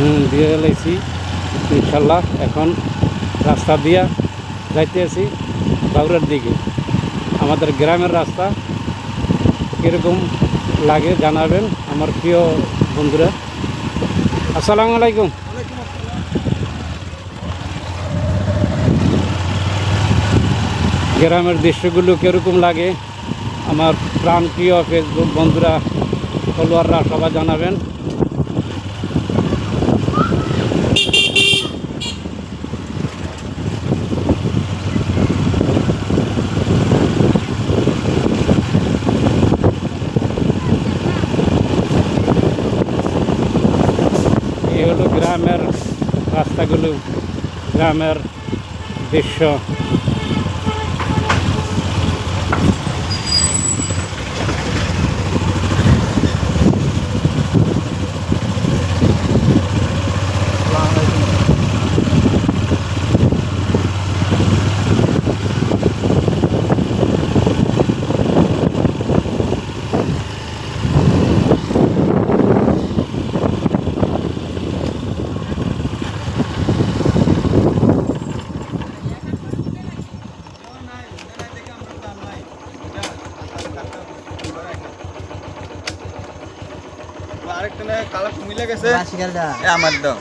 হুম, দিয়ে লাইছি ইনশাল্লাহ এখন রাস্তা দিয়া যাইতে আছি বাউরের দিকে। আমাদের গ্রামের রাস্তা কীরকম লাগে জানাবেন আমার প্রিয় বন্ধুরা। আসসালামু আলাইকুম। গ্রামের দৃশ্যগুলো কীরকম লাগে আমার প্রাণপ্রিয় ফেসবুক বন্ধুরা, ফলোয়াররা সবাই জানাবেন। হলো গ্রামের রাস্তাগুলো গ্রামের দৃশ্য। আরেকটা কালার মিলে গেছে। আমার দাও।